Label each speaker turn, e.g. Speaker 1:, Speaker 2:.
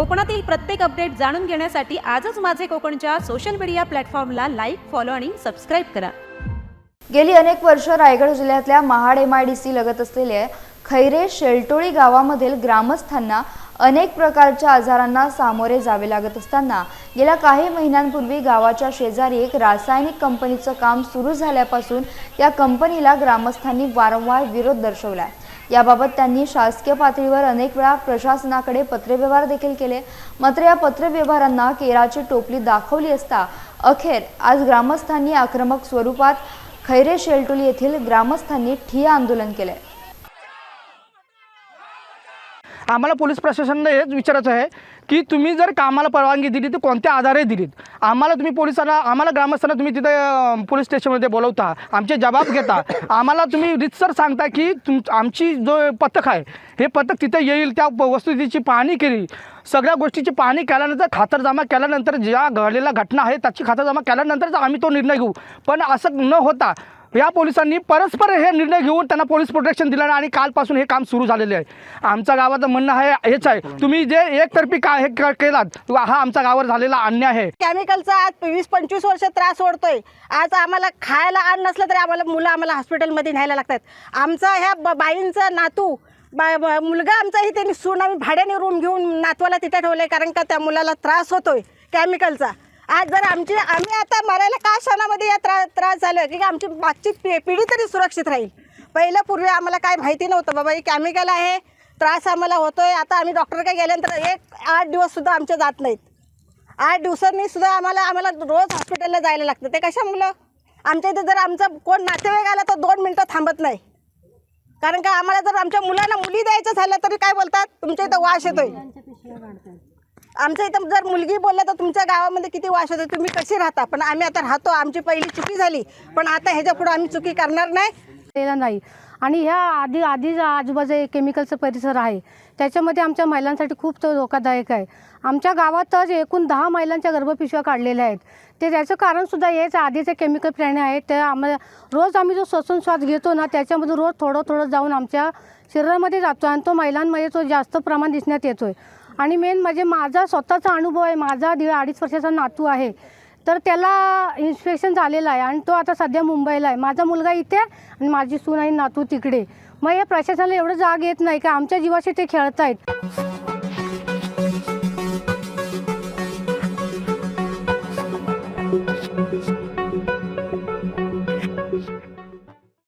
Speaker 1: कोकणातील प्रत्येक अपडेट जाणून घेण्यासाठी आजच माझे कोकणच्या सोशल मीडिया प्लॅटफॉर्मला लाईक फॉलो आणि सबस्क्राईब करा.
Speaker 2: गेली अनेक वर्ष रायगड जिल्ह्यातल्या Mahad M I D C लगत असलेल्या खैरे शेलटोळी गावामधील ग्रामस्थांना अनेक प्रकारच्या आजारांना सामोरे जावे लागत असताना गेल्या काही महिन्यांपूर्वी गावाच्या शेजारी एक रासायनिक कंपनीचं काम सुरू झाल्यापासून या कंपनीला ग्रामस्थांनी वारंवार विरोध दर्शवला आहे याबाबत त्यांनी शासकीय पातळीवर अनेक वेळा प्रशासनाकडे पत्रव्यवहार देखील केले. मात्र या पत्रव्यवहारांना केराची टोपली दाखवली असता अखेर आज ग्रामस्थांनी आक्रमक स्वरूपात खैरे शेलटोली येथील ग्रामस्थांनी ठिय्या आंदोलन केले.
Speaker 3: आम्हाला पोलीस प्रशासनाला हेच विचारायचं आहे की तुम्ही जर कामाला परवानगी दिली तर कोणत्या आधारे दिलीत? आम्हाला तुम्ही पोलिसांना आम्हाला ग्रामस्थांना तुम्ही तिथे पोलीस स्टेशनमध्ये बोलवता आमचे जबाब घेता. आम्हाला तुम्ही रितसर सांगता की तुम आमची जो पथक आहे हे पथक तिथे येईल त्या प- वस्तुस्थितीची पाहणी केली. सगळ्या गोष्टीची पाहणी केल्यानंतर खातरजमा केल्यानंतर ज्या घडलेल्या घटना आहे त्याची खातरजमा केल्यानंतरच आम्ही तो निर्णय घेऊ. पण असं न होता या पोलिसांनी परस्पर हे निर्णय घेऊन त्यांना पोलीस प्रोटेक्शन दिलं आणि कालपासून हे काम सुरू झालेले आहे. आमच्या गावाचं म्हणणं आहे हेच आहे. तुम्ही जे एकतर्फी का हे क- केलात हा आमच्या गावावर झालेला अन्याय आहे.
Speaker 4: केमिकलचा आज वीस पंचवीस वर्ष त्रास ओढतोय. आज आम्हाला खायला आण नसलं तरी आम्हाला मुलं आम्हाला हॉस्पिटलमध्ये न्यायला लागतात. आमचा ह्या ब- बाईंचा नातू बा मुलगा आमचाही त्यांनी सून आम्ही भाड्याने रूम घेऊन नातवाला तिथे ठेवले कारण का त्या मुलाला त्रास होतोय केमिकलचा आज जर आमची आम्ही आता मरायला का क्षणामध्ये या त्रा त्रास झालो की आमची मागची पि पिढी तरी सुरक्षित राहील. पहिलं पूर्वी आम्हाला काय माहिती नव्हतं बाबा हे केमिकल आहे त्रास आम्हाला होतो आहे आता आम्ही डॉक्टरकडे गेल्यानंतर एक आठ दिवससुद्धा आमचे जात नाहीत. आठ दिवसांनी सुद्धा आम्हाला आम्हाला रोज हॉस्पिटलला जायला लागतं. ते कशामुळं आमच्या इथे जर आमचा कोण नातेवाईक आला तर दोन मिनटं थांबत नाही. कारण का आम्हाला जर आमच्या मुलांना मुली द्यायचं झालं तरी काय बोलतात? तुमच्या इथं वास येतोय. आमच्या इथं जर मुलगी बोलला तर तुमच्या गावामध्ये किती वास होते तुम्ही कशी राहता? पण आम्ही आता राहतो आमची पहिली चुकी झाली. पण आता ह्याच्या पुढे आम्ही चुकी करणार नाही.
Speaker 5: केला नाही. आणि ह्या आधी आधी आजूबाजू एक केमिकलचा परिसर आहे त्याच्यामध्ये आमच्या महिलांसाठी खूप तो धोकादायक आहे. आमच्या गावातच एकूण दहा महिलांच्या गर्भपिशव्या काढलेल्या आहेत. ते त्याचं कारणसुद्धा हेच आधीचे केमिकल प्राणी आहेत ते आम्हाला रोज आम्ही जो श्वसन श्वास घेतो ना त्याच्यामधून रोज थोडं थोडं जाऊन आमच्या शरीरामध्ये जातो आणि तो महिलांमध्ये तो जास्त प्रमाण दिसण्यात येतो आहे आणि मेन म्हणजे माझा स्वतःचा अनुभव आहे माझा दीड अडीच वर्षाचा नातू आहे. तर त्याला इन्स्पेक्शन झालेलं आहे आणि तो आता सध्या मुंबईला आहे. माझा मुलगा इथे आहे आणि माझी सून आणि नातू तिकडे. मग या प्रशासनाला एवढं जाग येत नाही का? आमच्या जीवाशी ते खेळत आहेत